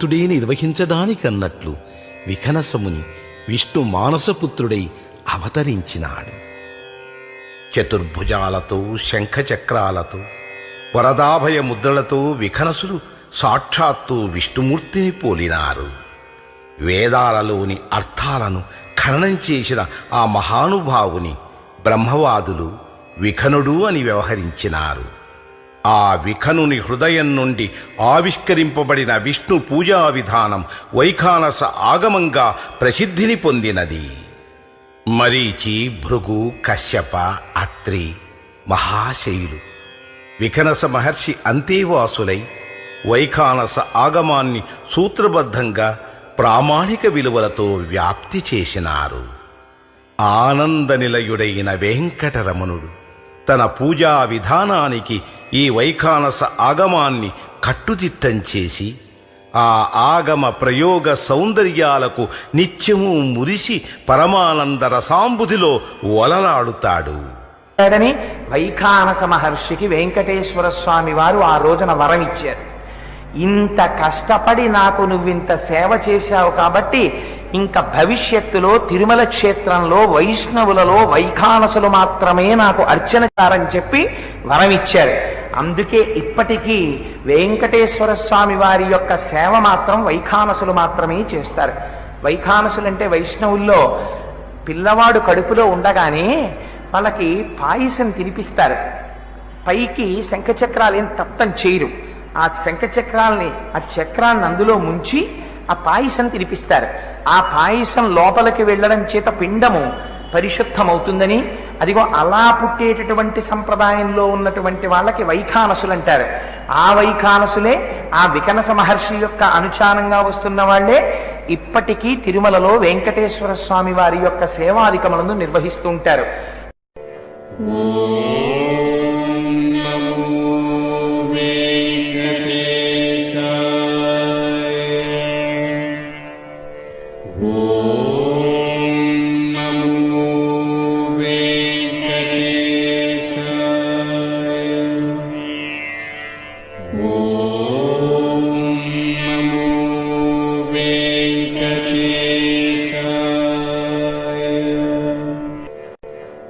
భగవంతుడే నిర్వహించడానికన్నట్లు వికనసముని విష్ణు మానసపుత్రుడై అవతరించినాడు. చతుర్భుజాలతో శంఖచక్రాలతో వరదాభయ ముద్రలతో వికనసులు సాక్షాత్తు విష్ణుమూర్తిని పోలినారు. వేదాలలోని అర్థాలను ఖననం చేసిన ఆ మహానుభావుని బ్రహ్మవాదులు విఖనుడు అని వ్యవహరించినారు. ఆ విఖనుని హృదయం నుండి ఆవిష్కరింపబడిన విష్ణు పూజా విధానం వైఖానస ఆగమంగా ప్రసిద్ధిని పొందినది. మరీచి భృగు కశ్యప అత్రి మహాశైలు వికనస మహర్షి అంతేవాసులై వైఖానస ఆగమాన్ని సూత్రబద్ధంగా ప్రామాణిక విలువలతో వ్యాప్తి చేసినారు. ఆనంద నిలయుడైన వెంకటరమణుడు. తన పూజా విధానానికి ఈ వైఖానస ఆగమాన్ని కట్టుదిట్టం చేసి ఆ ఆగమ ప్రయోగ సౌందర్యాలకు నిత్యము మురిసి పరమానంద రసాంబుధిలో ఒలలాడుతాడు వైఖానస మహర్షికి వెంకటేశ్వర స్వామి వారు ఆ రోజున వరమిచ్చారు. ఇంత కష్టపడి నాకు నువ్వింత సేవ చేశావు కాబట్టి ఇంకా భవిష్యత్తులో తిరుమల క్షేత్రంలో వైష్ణవులలో వైఖానసులు మాత్రమే నాకు అర్చనకారని చెప్పి వరమిచ్చారు. అందుకే ఇప్పటికీ వెంకటేశ్వర స్వామి వారి యొక్క సేవ మాత్రం వైఖానసులు మాత్రమే చేస్తారు. వైఖానసులు అంటే వైష్ణవుల్లో పిల్లవాడు కడుపులో ఉండగానే వాళ్ళకి పాయసం తినిపిస్తారు. పైకి శంఖచక్రాలు ఏం తప్పం చేయరు. ఆ శంఖచక్రాల్ని ఆ చక్రాన్ని అందులో ముంచి ఆ పాయసం తినిపిస్తారు. ఆ పాయసం లోపలికి వెళ్ళడం చేత పిండము పరిశుద్ధమవుతుందని అదిగో అలా పుట్టేటటువంటి సంప్రదాయంలో ఉన్నటువంటి వాళ్ళకి వైఖానసులు అంటారు. ఆ వైఖానసులే ఆ వికనస మహర్షి యొక్క అనుచారంగా వస్తున్న వాళ్ళే ఇప్పటికీ తిరుమలలో వెంకటేశ్వర స్వామి వారి యొక్క సేవాధికములను నిర్వహిస్తూ ఉంటారు.